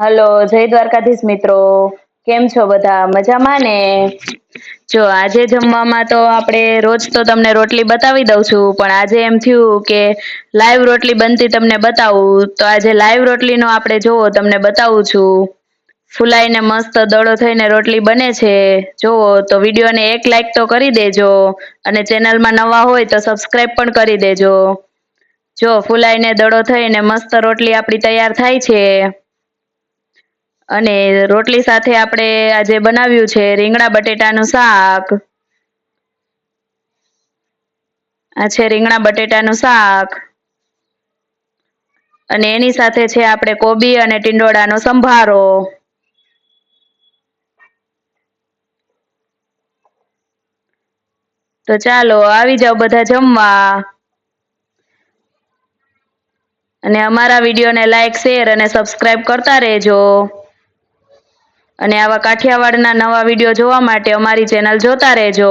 Hello, જય દ્વારકાધીશ મિત્રો. કેમ છો બધા? મજામાં ને? જો, આજે જમવામાં તો આપણે રોજ તો તમને રોટલી બતાવી દઉં છું, પણ આજે એમ થયું કે લાઈવ રોટલી બનતી તમને બતાવું. તો આજે લાઈવ રોટલીનો આપણે જોવો, તમને બતાવું છું. ફૂલાઈને મસ્ત દડો થઈને રોટલી બને છે. જોવો, તો વિડીયોને એક લાઈક તો કરી દેજો. અને ચેનલમાં નવા હોય તો સબસ્ક્રાઈબ પણ કરી દેજો. જો, ફૂલાઈને દડો થઈને મસ્ત રોટલી આપણી તૈયાર થાય છે. અને રોટલી સાથે આપણે આજે બનાવ્યું છે રીંગણા બટેટાનું શાક. આ છે રીંગણા બટેટાનું શાક. અને એની સાથે છે આપણે કોબી અને ટીંડોળાનો સંભારો. તો ચાલો આવી જાવ બધા જમવા. અને અમારા વિડીયોને લાઈક, શેર અને સબસ્ક્રાઈબ કરતા રહેજો. અને આવા કાઠિયાવાડના નવા વીડિયો જોવા માટે અમારી ચેનલ જોતા રહેજો.